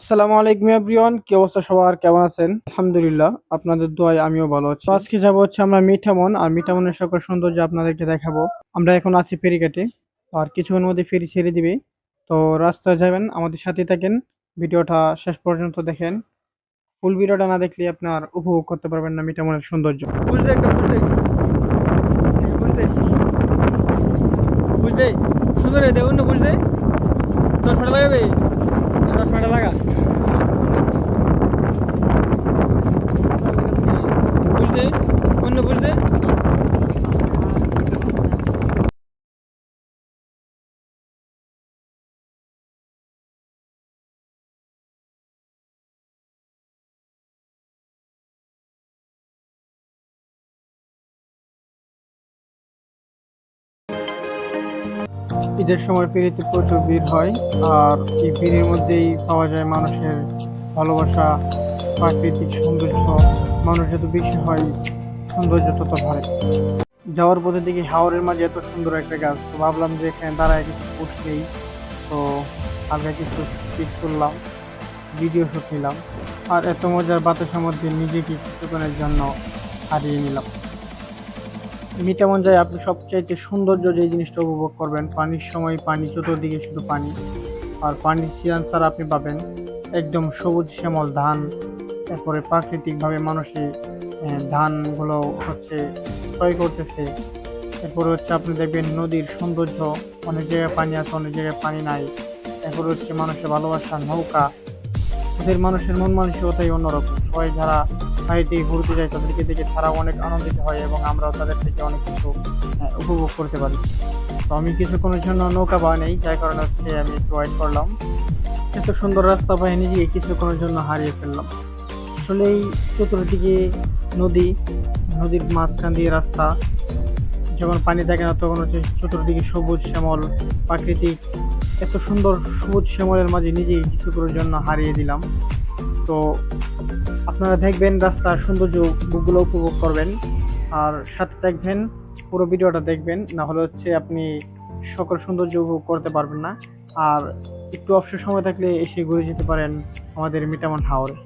আসসালামু আলাইকুম এভরিওয়ান, কি অবস্থা সবার? কেমন আছেন? আলহামদুলিল্লাহ, আপনাদের দোয়ায় আমিও ভালো আছি। আজকে যাব হচ্ছে আমরা মিঠামন, আর মিঠামনের সকল সৌন্দর্য আপনাদেরকে দেখাবো। আমরা এখন আছি ফেরিঘাটে, আর কিছুক্ষণের মধ্যে ফেরি ছেড়ে দিবে। তো রাস্তায় যাবেন, আমাদের সাথে থাকেন। ভিডিওটা শেষ পর্যন্ত দেখেন। ফুল ভিডিওটা না দেখলে আপনার উপভোগ করতে পারবেন না মিঠামনের সৌন্দর্য। বুঝলে একটা বুঝলে। বুঝলে। বুঝলে। সুন্দর না বুঝলে। চশমাটা লাগাবে? ಬ್ರಷ್ ಮಾಡಲಾಗ ঈদের সময় ফেরিতে প্রচুর ভিড় হয়, আর এই ভিড়ের মধ্যেই পাওয়া যায় মানুষের ভালোবাসা, প্রাকৃতিক সৌন্দর্য, মানুষ যত বেশি হয়, সৌন্দর্য তত বাড়ে। যাওয়ার পথে দেখি হাওরের মাঝে এত সুন্দর একটা গাছ, তো ভাবলাম যে এখানে দাঁড়ায় কিছু পোস্ট নেই তো হালকা কিছু পিক করলাম ভিডিও শুট নিলাম, আর এত মজার বাতাসের মধ্যে নিজেকে কিছুক্ষণের জন্য হারিয়ে নিলাম। মিটামন যায়, আপনি সবচাইতে সৌন্দর্য যে জিনিসটা উপভোগ করবেন, পানির সময় পানি, চতুর্দিকে শুধু পানি। আর পানির সিয়ান ছাড়া আপনি পাবেন, একদম সবুজ শ্যামল ধান তারপরে প্রাকৃতিকভাবে মানুষে ধানগুলো হচ্ছে ক্রয় করতেছে। এরপরে হচ্ছে আপনি দেখবেন নদীর সৌন্দর্য, অনেক জায়গায় পানি আছে, অনেক জায়গায় পানি নাই। এরপরে হচ্ছে মানুষের ভালোবাসা নৌকা ওদের মানুষের মন মানসিকতাই অন্যরকম। সবাই যারা বাড়িতে ঘুরতে যায়, তাদেরকে দেখে তারা অনেক আনন্দিত হয় এবং আমরাও তাদের থেকে অনেক কিছু উপভোগ করতে পারি। তো আমি কিছুক্ষণের জন্য নৌকা পাই নেই যার কারণে হচ্ছে আমি একটু ওয়েট করলাম। এত সুন্দর রাস্তা পাই নিজেকে কিছুক্ষণের জন্য হারিয়ে ফেললাম। আসলে এই চতুর্দিকে নদী, নদীর মাঝখান দিয়ে রাস্তা। যখন পানি থাকে না, তখন হচ্ছে চতুর্দিকে সবুজ শ্যামল, প্রাকৃতিক এত সুন্দর সবুজ শ্যামলের মাঝে নিজেই কিছুক্ষণের জন্য হারিয়ে দিলাম। তো আপনারা দেখবেন রাস্তার সৌন্দর্য গুগলও উপভোগ করবেন। আর সাথে দেখবেন পুরো ভিডিওটা দেখবেন, না হলে হচ্ছে আপনি সকল সৌন্দর্য উপভোগ করতে পারবেন না। আর একটু অবসর সময় থাকলে এসে ঘুরে যেতে পারেন আমাদের মিটামন হাওরে।